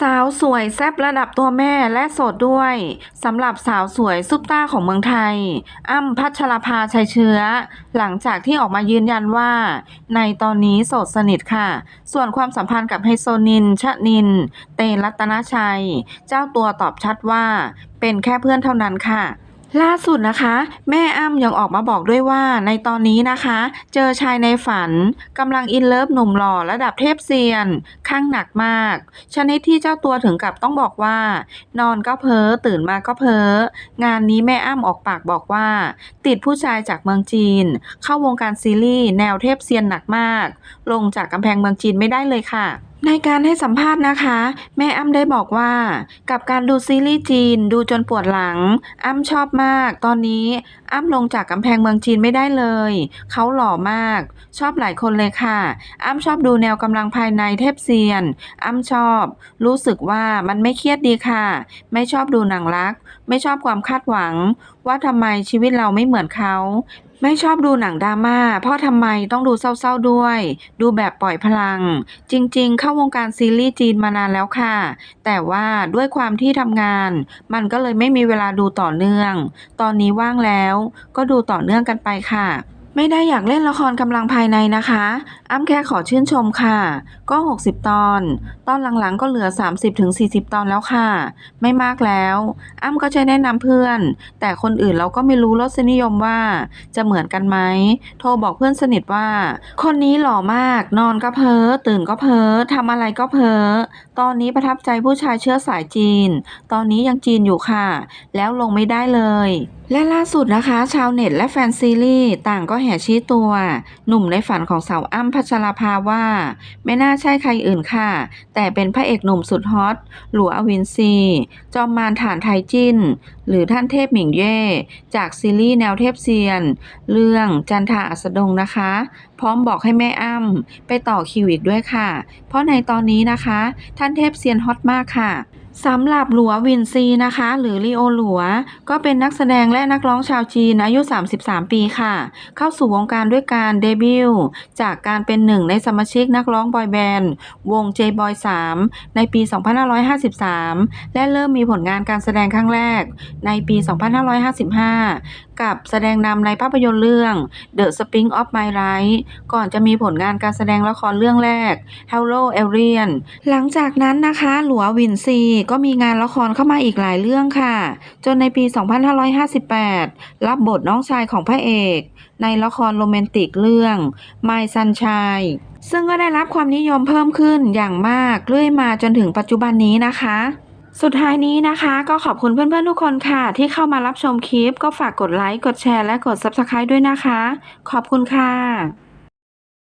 สาวสวยแซบระดับตัวแม่และโสดด้วยสำหรับสาวสวยซุปตาของเมืองไทย อ้ำพัชรภาชัยเชื้อ หลังจากที่ออกมายืนยันว่า ในตอนนี้โสดสนิทค่ะ ส่วนความสัมพันธ์กับไฮโซนิน ชะนิน เตรัตนชัย เจ้าตัวตอบชัดว่า เป็นแค่เพื่อนเท่านั้นค่ะ ล่าสุดนะคะ แม่อ้ำยังออกมาบอกด้วยว่าในตอนนี้นะคะ เจอชายในฝันกำลังอินเลิฟหนุ่มหล่อระดับเทพเซียนข้างหนักมาก ชนิดที่เจ้าตัวถึงกับต้องบอกว่า นอนก็เพ้อตื่นมาก็เพ้องานนี้แม่อ้ำออกปากบอกว่า ติดผู้ชายจากเมืองจีน เข้าวงการซีรีส์แนวเทพเซียนหนักมาก ลงจากกำแพงเมืองจีนไม่ได้เลยค่ะ ในการให้สัมภาษณ์นะคะ แม่อ้ำได้บอกว่า กับการดูซีรีส์จีนดูจนปวดหลัง อ้ำชอบมาก ตอนนี้อ้ำลงจากกำแพงเมืองจีนไม่ได้เลย เขาหล่อมาก ชอบหลายคนเลยค่ะ อ้ำชอบดูแนวกำลังภายในเทพเซียน อ้ำชอบ รู้สึกว่ามันไม่เครียดดีค่ะ ไม่ชอบดูหนังรัก ไม่ชอบความคาดหวัง ว่าทำไมชีวิตเราไม่เหมือนเขา ไม่ชอบดูหนังดราม่า เพราะทำไมต้องดูเศร้าๆด้วย ดูแบบปล่อยพลัง จริงๆ เข้าวงการซีรีส์จีนมานานแล้วค่ะ แต่ว่าด้วยความที่ทำงาน มันก็เลยไม่มีเวลาดูต่อเนื่อง ตอนนี้ว่างแล้ว ก็ดูต่อเนื่องกันไปค่ะ ไม่ได้อยากเล่นละครกำลังภายในนะคะ อ้ำแค่ขอชื่นชมค่ะ ก็ 60 ตอน ตอนหลังๆก็เหลือ 30-40 ตอนแล้วค่ะ ไม่มากแล้ว อ้ำก็จะแนะนำเพื่อน แต่คนอื่นเราก็ไม่รู้รสนิยมว่า จะเหมือนกันไหม โทรบอกเพื่อนสนิทว่า คนนี้หล่อมาก นอนก็เพ้อ ตื่นก็เพ้อทำอะไรก็เพ้อ ตอนนี้ประทับใจผู้ชายเชื้อสายจีน ตอนนี้ยังจีนอยู่ค่ะ แล้วลงไม่ได้เลย และล่าสุดนะคะ ชาวเน็ตและแฟนซีรีส์ต่างก็แห่ชี้ตัว หนุ่มในฝันของสาวอ้ำพัชราภาว่า ไม่น่าใช่ใครอื่นค่ะ แต่เป็นพระเอกหนุ่มสุดฮอต หลัวอวินซี จอมมารฐานไทยจิ้น หรือท่านเทพหมิงเย่ จากซีรีส์แนวเทพเซียน เรื่องจันทาอัสดงนะคะ พร้อมบอกให้แม่อ้ำไปต่อคิวอีกด้วยค่ะ เพราะในตอนนี้นะคะ ท่านเทพเซียนฮอตมากค่ะ สำหรับหลัววินซีนะคะ หรือลีโอหลัว ก็เป็นนักแสดงและนักร้องชาวจีนอายุ 33 ปีค่ะ เข้าสู่วงการด้วยการเดบิวต์จากการเป็นหนึ่งในสมาชิกนักร้องบอยแบนด์วง J-Boy 3 ในปี 2553 และเริ่มมีผลงานการแสดงครั้งแรกในปี 2555 กับแสดงนำในภาพยนตร์เรื่อง The Spring of My Life ก่อนจะมีผลงานการแสดงละครเรื่องแรก Hello Alien หลังจากนั้นนะคะ หลัววินซีก็มีงานละครเข้ามาอีกหลายเรื่องค่ะ จนในปี 2558 รับบทน้องชายของพระเอก ในละครโรแมนติกเรื่อง My Sunshine ซึ่งก็ได้รับความนิยมเพิ่มขึ้นอย่างมากเรื่อยมาจนถึงปัจจุบันนี้นะคะสุดท้ายนี้นะคะก็ขอบคุณเพื่อนๆทุกคนค่ะ ที่เข้ามารับชมคลิป ก็ฝากกดไลค์ กดแชร์และกด Subscribe ด้วยนะคะ ขอบคุณค่ะ